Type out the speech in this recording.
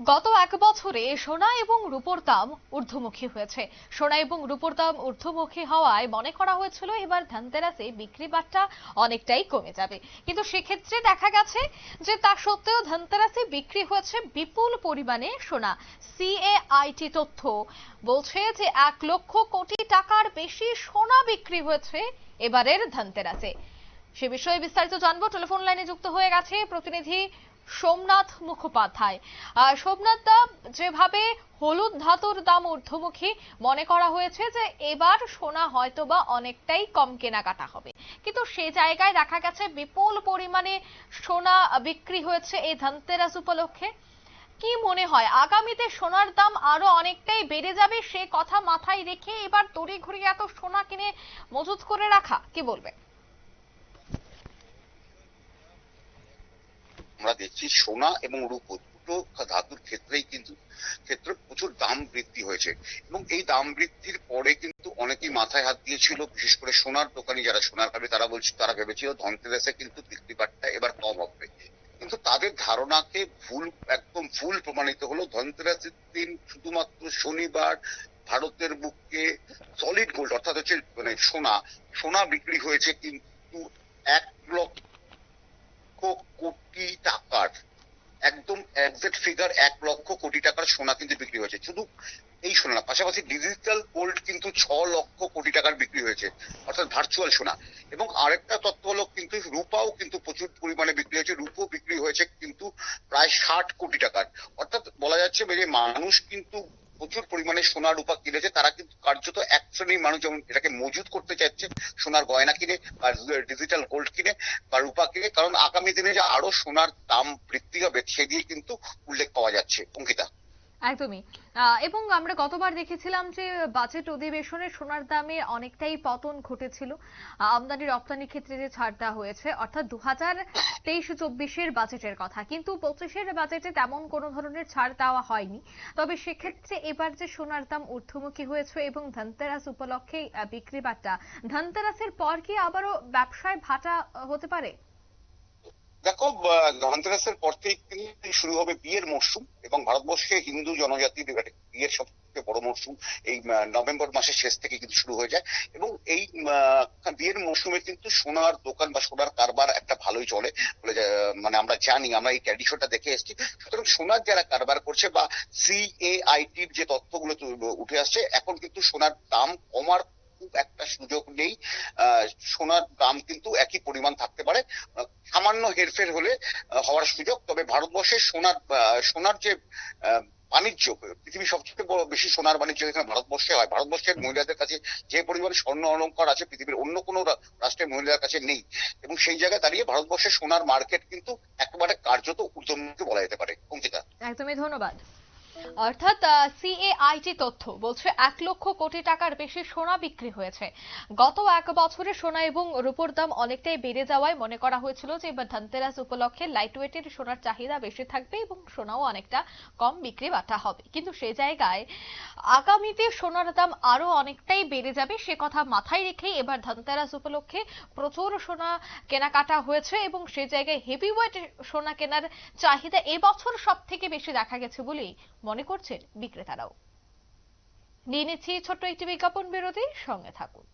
গত এক বছরে সোনা এবং রূপোর দাম ঊর্ধ্বমুখী হয়েছে। সোনা এবং রূপোর দাম ঊর্ধ্বমুখী হওয়ায় মনে করা হয়েছিল এবার ধানতেরাসে বিক্রি বাট্টা অনেকটাই কমে যাবে। কিন্তু সেক্ষেত্রে দেখা গেছে যে তা সত্ত্বেও ধানতেরাসে বিক্রি হয়েছে বিপুল পরিমাণে সোনা। সিএআইটি তথ্য বলছে যে এক লক্ষ কোটি টাকার বেশি সোনা বিক্রি হয়েছে এবারের ধনতেরাসে। সে বিষয়ে বিস্তারিত জানব। টেলিফোন লাইনে যুক্ত হয়ে গেছে প্রতিনিধি সোমনাথ মুখোপাধ্যায়। সোমনাথ দা, যেভাবে হলুদ ধাতুর দাম ঊর্ধ্বমুখী মনে করা হয়েছে যে, এবার সোনা হয়তোবা অনেকটাই কম কেনাকাটা হবে। কিন্তু সে জায়গায় দেখা গেছে বিপুল পরিমাণে সোনা বিক্রি হয়েছে এই ধনতেরাস উপলক্ষে। কি মনে হয়, আগামীতে সোনার দাম আরও অনেকটাই বেড়ে যাবে সে কথা মাথায় রেখে এবার তড়ি ঘড়ি এত সোনা কিনে মজুত করে রাখা? কি বলবে আমরা দেখছি সোনা এবং রূপো, দুটো ধাতুর ক্ষেত্রেই কিন্তু, ক্ষেত্রে প্রচুর দাম বৃদ্ধি হয়েছে। এবং এই দাম বৃদ্ধির পরে কিন্তু অনেকেই মাথায় হাত দিয়েছিল, বিশেষ করে সোনার দোকানি যারা সোনার কাবে তারা বলছে, তারা ভেবেছিল ধনতেরাসে কিন্তু বিক্রি বাট্টা এবার কম হবে। কিন্তু তাদের ধারণাকে ভুল, একদম ভুল প্রমাণিত হলো, ধনতেরাসের দিন শুধুমাত্র শনিবার ভারতের বুকে সলিড গোল্ড অর্থাৎ হচ্ছে মানে সোনা সোনা বিক্রি হয়েছে কিন্তু এক লক্ষ কোটি টাকার একদম একজ্যাক্ট ফিগার এক লক্ষ কোটি টাকার সোনা কিন্তু বিক্রি হয়েছে। শুধু এই সোনা না, পাশাপাশি ডিজিটাল গোল্ড কিন্তু ছ লক্ষ কোটি টাকার বিক্রি হয়েছে, অর্থাৎ ভার্চুয়াল সোনা। এবং আরেকটা তথ্য হলো কিন্তু রূপাও কিন্তু প্রচুর পরিমাণে বিক্রি হয়েছে রূপো বিক্রি হয়েছে কিন্তু প্রায় ষাট কোটি টাকার। অর্থাৎ বলা যাচ্ছে যে মানুষ কিন্তু প্রচুর পরিমাণে সোনা রূপা কিনেছে। তারা কিন্তু কার্যত এক শ্রেণির মানুষ যেমন এটাকে মজুদ করতে চাইছে, সোনার গয়না কিনে বা ডিজিটাল গোল্ড কিনে বা রূপা কিনে, কারণ আগামী দিনে যে আরও সোনার দাম বৃদ্ধি হবে, সে দিয়ে কিন্তু উল্লেখ পাওয়া যাচ্ছে, অঙ্কিতা। একদমই। এবং আমরা গতবার দেখেছিলাম যে বাজেট অধিবেশনে সোনার দামে অনেকটাই পতন ঘটেছিল। আমদানি রপ্তানির ক্ষেত্রে যে ছাড় দেওয়া হয়েছে, অর্থাৎ দু হাজার তেইশ চব্বিশের বাজেটের কথা। কিন্তু পঁচিশের বাজেটে তেমন কোনো ধরনের ছাড় দেওয়া হয়নি। তবে সেক্ষেত্রে এবার যে সোনার দাম ঊর্ধ্বমুখী হয়েছে এবং ধনতেরাস উপলক্ষে বিক্রি বাট্টা, ধনতেরাসের পর কি আবারও ব্যবসায় ভাটা হতে পারে? ধনতেরাসের পর থেকে শুরু হবে বিয়ের মরশুম এবং ভারতবর্ষে হিন্দু জনজাতির বিয়ের সবচেয়ে বড় মরশুম এই নভেম্বর মাসের শেষ থেকে কিন্তু শুরু হয়ে যায় এবং এই বিয়ের মরশুমে কিন্তু সোনার দোকান বা সোনার কারবার একটা ভালোই চলে মানে আমরা জানি, আমরা এই ট্র্যাডিশনটা দেখে এসেছি। সুতরাং সোনার যারা কারবার করছে বা সিএআইটির যে তথ্যগুলো উঠে আসছে, এখন কিন্তু সোনার দাম কমার খুব একটা সুযোগ নেই। সোনার দাম কিন্তু একই পরিমাণ থাকতে পারে। সামান্য হেরফের হলে হওয়ার সুযোগ। তবে ভারতবর্ষের সোনার সোনার যে বাণিজ্য, পৃথিবীর সবচেয়ে বড় বেশি সোনার বাণিজ্য এখানে ভারতবর্ষে হয়, ভারতবর্ষের মহিলাদের কাছে যে পরিমাণ স্বর্ণ অলঙ্কার আছে, পৃথিবীর অন্য কোনো রাষ্ট্রের মহিলাদের কাছে নেই। এবং সেই জায়গায় দাঁড়িয়ে ভারতবর্ষের সোনার মার্কেট কিন্তু একেবারে কার্যত উদ্যমকে বলা যেতে পারে। অঙ্কিতা একদমই ধন্যবাদ। অর্থাৎ সিএআইটি তথ্য বলছে এক লক্ষ কোটি টাকার বেশি সোনা বিক্রি হয়েছে। গত এক বছরে সোনা এবং রূপোর দাম অনেকটাই বেড়ে যাওয়ায় মনে করা হয়েছিল যে এবার ধনতেরাস উপলক্ষে লাইট ওয়েটের সোনার চাহিদা বেশি থাকবে এবং সোনাও অনেকটা কম বিক্রি বাটা হবে। কিন্তু সে জায়গায় আগামীতে সোনার দাম আরও অনেকটাই বেড়ে যাবে সে কথা মাথায় রেখেই এবার ধনতেরাস উপলক্ষে প্রচুর সোনা কেনাকাটা হয়েছে এবং সে জায়গায় হেভি ওয়েট সোনা কেনার চাহিদা এবছর সব থেকে বেশি দেখা গেছে বলেই মনে করছেন বিক্রেতারাও। নিয়ে নিচ্ছি ছোট্ট একটি বিজ্ঞাপন বিরতি সঙ্গে থাকুন।